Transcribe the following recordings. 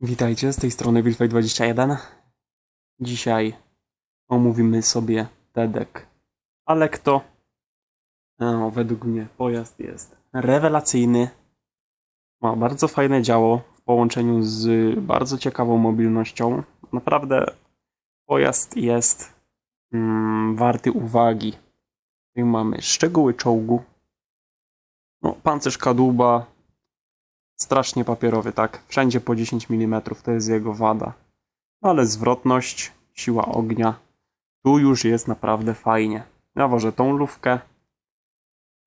Witajcie, z tej strony Wilfej21. Dzisiaj omówimy sobie Tedek Alekto. No, według mnie pojazd jest rewelacyjny. Ma bardzo fajne działo w połączeniu z bardzo ciekawą mobilnością. Naprawdę pojazd jest mm, warty uwagi. Tutaj mamy szczegóły czołgu. No, pancerz kadłuba, strasznie papierowy, tak? Wszędzie po 10 mm, to jest jego wada. Ale zwrotność, siła ognia, tu już jest naprawdę fajnie. Ja wożę tą lufkę.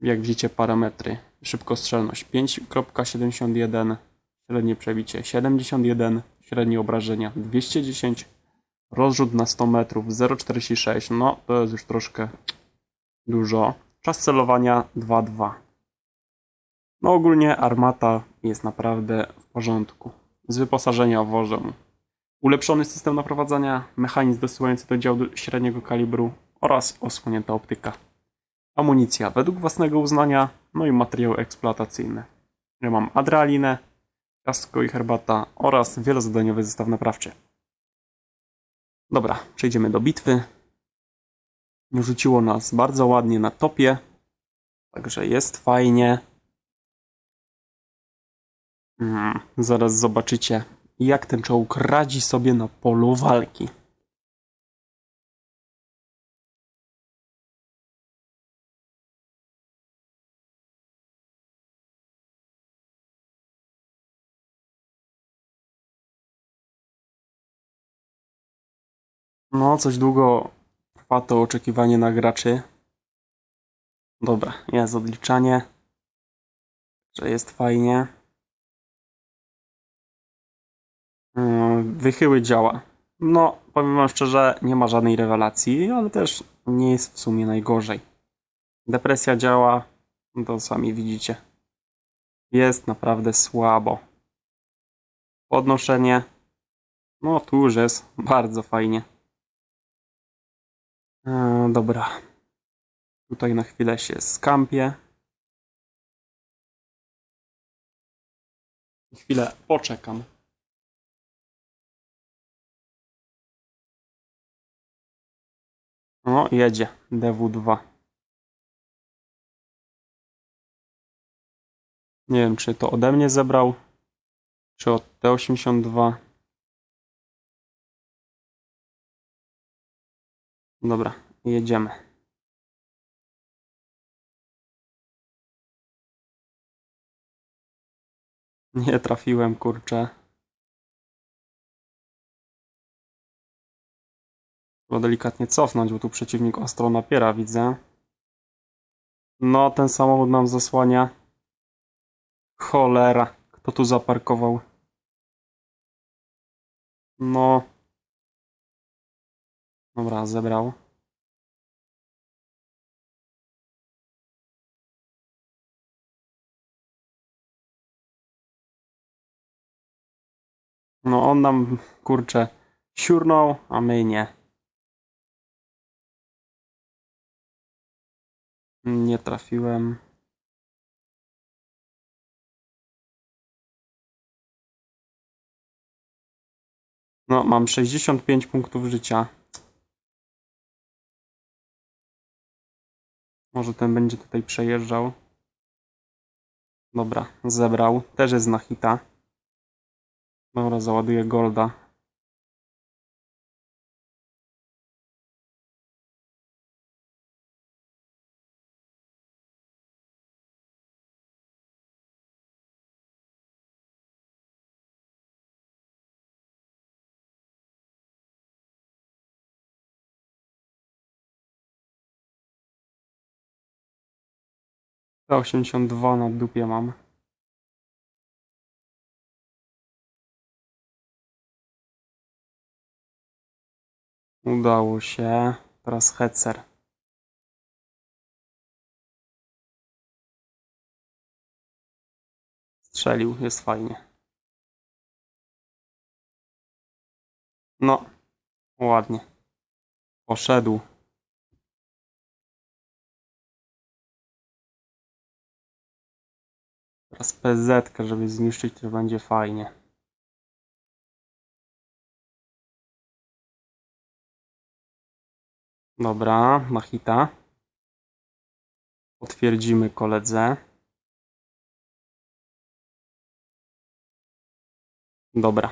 Jak widzicie parametry. Szybkostrzelność 5.71, średnie przebicie 71, średnie obrażenia 210, rozrzut na 100 metrów 0,46, no to jest już troszkę dużo. Czas celowania 2,2. No ogólnie armata jest naprawdę w porządku. Z wyposażenia wożę ulepszony system naprowadzania, mechanizm dosyłający do działu średniego kalibru oraz osłonięta optyka. Amunicja według własnego uznania, no i materiały eksploatacyjne. Ja mam adrenalinę, ciastko i herbata oraz wielozadaniowy zestaw naprawczy. Dobra, przejdziemy do bitwy. Rzuciło nas bardzo ładnie na topie, także jest fajnie. Mm, zaraz zobaczycie, jak ten czołg radzi sobie na polu walki. No, coś długo trwa to oczekiwanie na graczy. Dobra, jest odliczanie. Że jest fajnie. Wychyły działa. No, powiem wam szczerze, nie ma żadnej rewelacji, ale też nie jest w sumie najgorzej. Depresja działa, to sami widzicie. Jest naprawdę słabo. Podnoszenie. No, tu już jest bardzo fajnie. E, dobra. Tutaj na chwilę się skampię. Chwilę poczekam. O, jedzie. DW2. Nie wiem, czy to ode mnie zebrał, czy od T82. Dobra, jedziemy. Nie trafiłem, kurczę. Trzeba delikatnie cofnąć, bo tu przeciwnik ostro napiera, widzę. No, ten samochód nam zasłania. Cholera, kto tu zaparkował? No. Dobra, zebrał. No, on nam, kurczę, siurnął, a my nie. Nie trafiłem. No, mam 65 punktów życia. Może ten będzie tutaj przejeżdżał. Dobra, zebrał. Też jest na hita. Dobra, załaduję golda. T82 na dupie mam. Udało się. Teraz Hetzer. Strzelił, jest fajnie. No, ładnie. Poszedł. Teraz PZ, żeby zniszczyć, to będzie fajnie. Dobra, Machita. Potwierdzimy koledze. Dobra.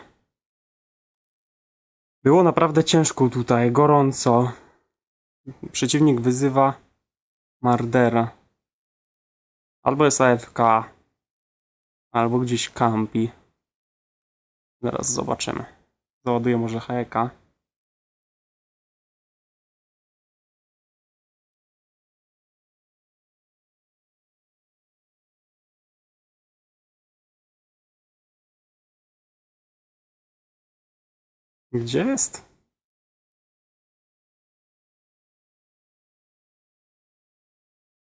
Było naprawdę ciężko tutaj, gorąco. Przeciwnik wyzywa Mardera. Albo jest AFK albo gdzieś kampi. Zaraz zobaczymy. Załaduję może heka. Gdzie jest?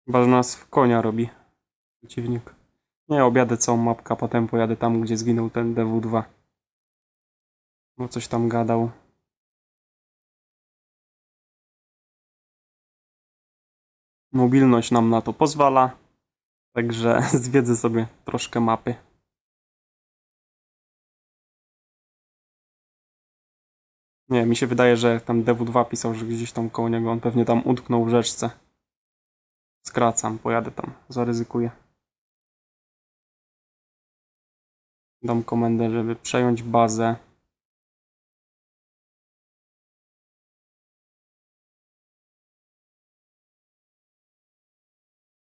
Chyba, nas w konia robi przeciwnik. Nie, objadę całą mapkę, a potem pojadę tam, gdzie zginął ten DW2. No coś tam gadał. Mobilność nam na to pozwala, także zwiedzę sobie troszkę mapy. Nie, mi się wydaje, że tam DW2 pisał, że gdzieś tam koło niego on pewnie tam utknął w rzeczce. Skracam, pojadę tam, zaryzykuję. Dam komendę, żeby przejąć bazę.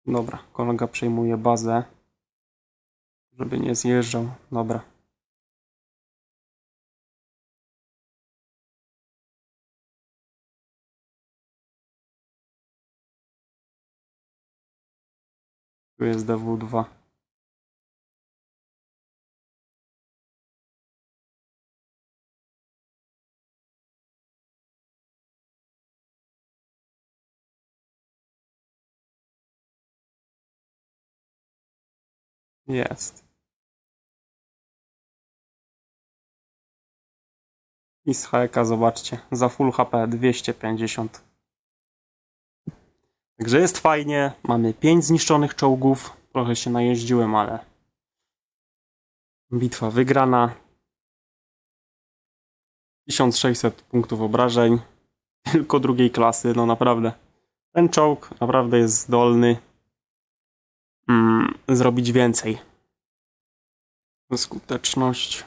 Dobra, kolega przejmuje bazę. Żeby nie zjeżdżał. Dobra. Tu jest DW2. Jest. I HK zobaczcie, za full HP 250. Także jest fajnie, mamy 5 zniszczonych czołgów, trochę się najeździłem, ale bitwa wygrana. 1600 punktów obrażeń, tylko drugiej klasy, no naprawdę. Ten czołg naprawdę jest zdolny mm, zrobić więcej. Skuteczność.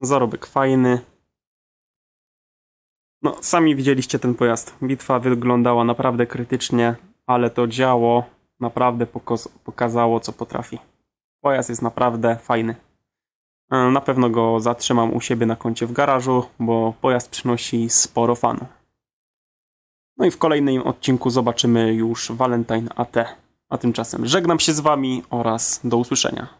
Zarobek fajny. No, sami widzieliście ten pojazd. Bitwa wyglądała naprawdę krytycznie, ale to działo naprawdę pokazało, co potrafi. Pojazd jest naprawdę fajny. E, Na pewno go zatrzymam u siebie na koncie w garażu, bo pojazd przynosi sporo fanu. No i w kolejnym odcinku zobaczymy już Valentine AT. A tymczasem żegnam się z Wami oraz do usłyszenia.